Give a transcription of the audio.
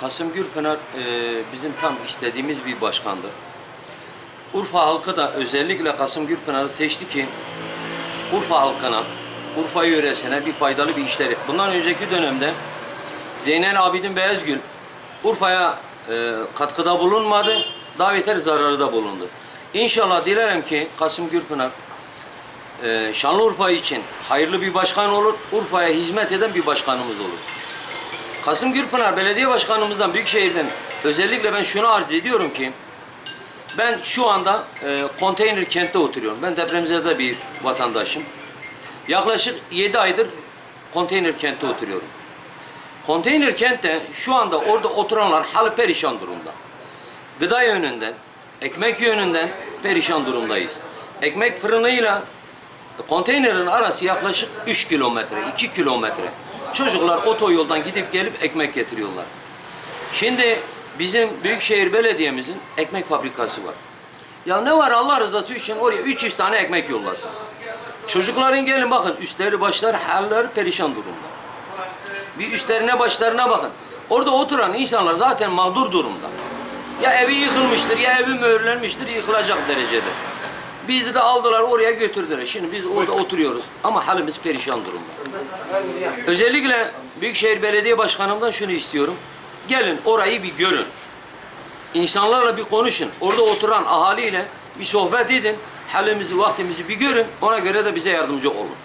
Kasım Gürpınar e, bizim tam istediğimiz bir başkandır. Urfa halkı da özellikle Kasım Gürpınar'ı seçti ki Urfa halkına, Urfa yöresine bir faydalı bir işler. Bundan önceki dönemde Zeynel Abidin Beyazgül Urfa'ya e, katkıda bulunmadı, daha beter zararı da bulundu. İnşallah dilerim ki Kasım Gürpınar e, Şanlıurfa için hayırlı bir başkan olur, Urfa'ya hizmet eden bir başkanımız olur. Kasım Gürpınar Belediye Başkanımızdan Büyükşehir'den özellikle ben şunu arz ediyorum ki ben şu anda e, konteyner kentte oturuyorum. Ben depremzede bir vatandaşım. Yaklaşık 7 aydır konteyner kentte oturuyorum. Konteyner kentte şu anda orada oturanlar halı perişan durumda. Gıda yönünden, ekmek yönünden perişan durumdayız. Ekmek fırınıyla konteynerin arası yaklaşık 3 kilometre, 2 kilometre. Çocuklar otoyoldan gidip gelip ekmek getiriyorlar. Şimdi bizim Büyükşehir Belediye'mizin ekmek fabrikası var. Ya ne var Allah rızası için oraya 300 tane ekmek yollasın. Çocukların gelin bakın üstleri başları halleri perişan durumda. Bir üstlerine başlarına bakın. Orada oturan insanlar zaten mağdur durumda. Ya evi yıkılmıştır ya evi mühürlenmiştir yıkılacak derecede. Bizi de aldılar oraya götürdüler. Şimdi biz orada oturuyoruz ama halimiz perişan durumda. Özellikle Büyükşehir Belediye Başkanımdan şunu istiyorum. Gelin orayı bir görün. İnsanlarla bir konuşun. Orada oturan ahaliyle bir sohbet edin. Halimizi, vaktimizi bir görün. Ona göre de bize yardımcı olun.